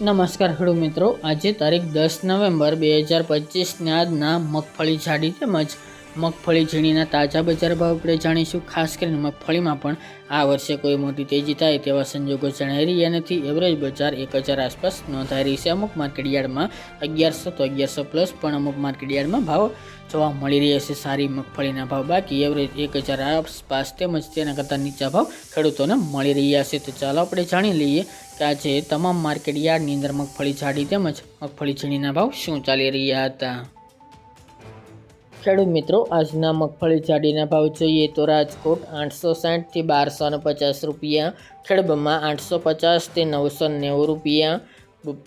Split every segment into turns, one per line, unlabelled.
નમસ્કાર ખેડૂત મિત્રો. આજે તારીખ દસ નવેમ્બર બે હજાર પચીસના આજના મગફળી જાડી તેમજ મગફળી, ઝીણીના તાજા બજાર ભાવ આપણે જાણીશું. ખાસ કરીને મગફળીમાં પણ આ વર્ષે કોઈ મોટી તેજી થાય તેવા સંજોગો જણાઈ રહ્યા નથી. એવરેજ બજાર એક હજાર આસપાસ નોંધાઈ રહી છે. અમુક માર્કેટયાર્ડમાં અગિયારસો તો અગિયારસો પ્લસ, પણ અમુક માર્કેટયાર્ડમાં ભાવ જોવા મળી રહ્યા છે. સારી મગફળીના ભાવ બાકી, એવરેજ એક હજાર આસપાસ તેમજ તેના કરતાં નીચા ભાવ ખેડૂતોને મળી રહ્યા છે. તો ચાલો આપણે જાણી લઈએ કે આજે તમામ માર્કેટ યાર્ડની અંદર મગફળી જાડી તેમજ મગફળી, ઝીણીના ભાવ શું ચાલી રહ્યા હતા. ખેડૂત મિત્રો, આજના મગફળી જાડીના ભાવ જોઈએ તો રાજકોટ આઠસો સાઠથી બારસો ને પચાસ રૂપિયા, ખેડબમાં આઠસો પચાસથી નવસો નેવું રૂપિયા,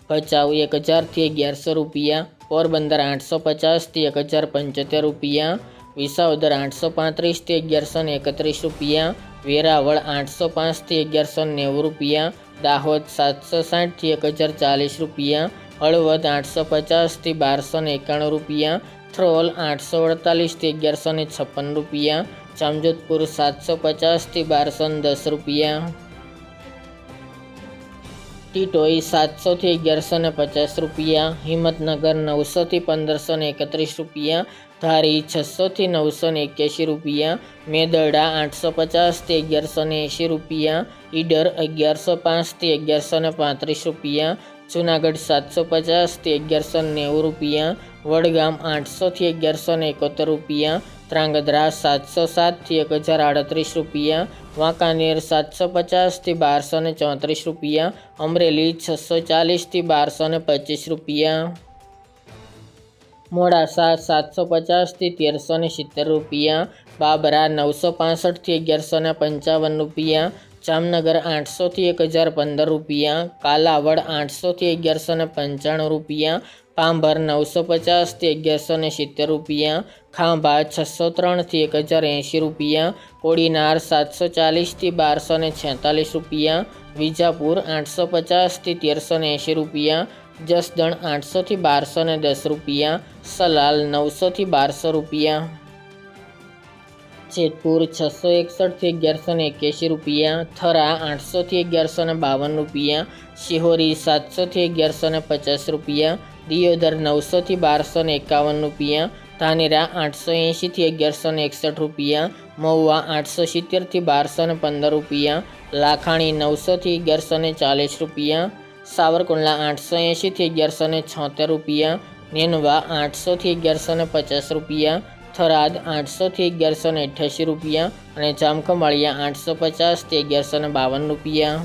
ભચાઉ એક હજારથી અગિયારસો રૂપિયા, પોરબંદર આઠસો પચાસથી એક હજાર પંચોતેર રૂપિયા, વિસાવદર આઠસો પાંત્રીસથી અગિયારસો એકત્રીસ રૂપિયા, વેરાવળ આઠસો પાંચથી અગિયારસો નેવું રૂપિયા, દાહોદ સાતસો સાઠથી એક હજાર ચાલીસ રૂપિયા, હળવદ આઠસો પચાસથી બારસો એકાણું રૂપિયા થ્રોલ આઠસો અડતાલીસથી અગિયારસો ને છપ્પન રૂપિયા, જામજોધપુર સાતસો પચાસથી બારસો ને દસ રૂપિયા. ટીટોઈ સાતસોથી અગિયારસો ને પચાસ રૂપિયા, હિંમતનગર નવસોથી પંદરસો ને એકત્રીસ રૂપિયા, ધારી છસોથી નવસો ને એક્યાસી રૂપિયા, મેદરડા આઠસો પચાસથી અગિયારસો ને એંશી રૂપિયા, ઈડર અગિયારસો પાંચથી અગિયારસો ને પાંત્રીસ રૂપિયા, જુનાગઢ સાતસો પચાસથી અગિયારસો નેવું રૂપિયા વડગામ આઠસોથી અગિયારસો ને એકોતેર રૂપિયા, ત્રાંગધ્રા સાતસો સાતથી એક હજાર આડત્રીસ રૂપિયા, વાંકાનેર સાતસો પચાસથી બારસો ને ચોત્રીસ રૂપિયા, અમરેલી છસો ચાલીસથી બારસો ને પચીસ રૂપિયા. મોડાસા સાતસો પચાસથી તેરસો ને સિત્તેર રૂપિયા, બાબરા નવસો પાસઠથી અગિયારસો ને પંચાવન રૂપિયા જામનગર આઠસોથી એક હજાર પંદર રૂપિયા, કાલાવડ આઠસોથી અગિયારસો ને પંચાણું રૂપિયા, પાંભર નવસો પચાસથી અગિયારસો ને સિત્તેર રૂપિયા, ખાંભા છસો ત્રણથી એક હજાર એંશી રૂપિયા, કોડીનાર સાતસો ચાલીસથી બારસો ને છેતાલીસ રૂપિયા, વિજાપુર આઠસો પચાસથી તેરસો ને એંશી રૂપિયા, જસદણ આઠસોથી બારસો ને દસ રૂપિયા, સલાલ નવસોથી બારસો રૂપિયા. જેતપુર છસો એકસઠથી અગિયારસો ને એક્યાસી રૂપિયા, થરા આઠસોથી અગિયારસો ને બાવન રૂપિયા, શિહોરી સાતસોથી અગિયારસો ને પચાસ રૂપિયા, દિયોદર નવસોથી બારસો ને એકાવન રૂપિયા, ધાનેરા આઠસો એંશીથી અગિયારસો ને એકસઠ રૂપિયા, મહુવા આઠસો સિત્તેરથી બારસો ને પંદર રૂપિયા, લાખાણી નવસોથી અગિયારસો ને ચાલીસ રૂપિયા, સાવરકુંડલા આઠસો એંશીથી અગિયારસો ને છોતેર રૂપિયા, નેનવા આઠસોથી અગિયારસો ને પચાસ રૂપિયા થરાદ આઠસોથી અગિયારસો ને અઠ્યાસી રૂપિયા અને જામખંભાળિયા આઠસો પચાસથી અગિયારસો ને બાવન રૂપિયા.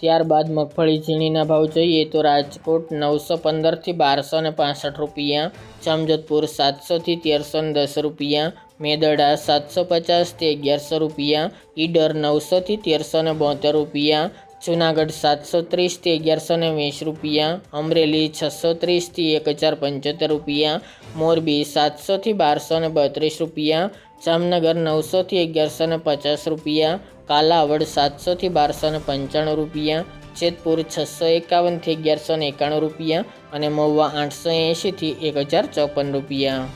ત્યારબાદ મગફળી ઝીણીના ભાવ જોઈએ તો રાજકોટ નવસો પંદરથી બારસો ને પાસઠ રૂપિયા, જામજોધપુર સાતસોથી તેરસો ને દસ રૂપિયા, મેદડા સાતસો પચાસથી અગિયારસો રૂપિયા, ઈડર નવસોથી તેરસો ને બોતેર રૂપિયા, જુનાગઢ સાતસો ત્રીસથી અગિયારસો ને વીસ રૂપિયા, અમરેલી છસો ત્રીસથી એક હજાર પંચોતેર રૂપિયા મોરબી સાતસોથી બારસો ને બત્રીસ રૂપિયા, જામનગર નવસોથી અગિયારસો ને પચાસ રૂપિયા, કાલાવડ સાતસોથી બારસો ને પંચાણું રૂપિયા, જેતપુર છસો એકાવનથી અગિયારસો ને એકાણું રૂપિયા અને મહુવા આઠસો એંશીથી એક હજાર ચોપન રૂપિયા.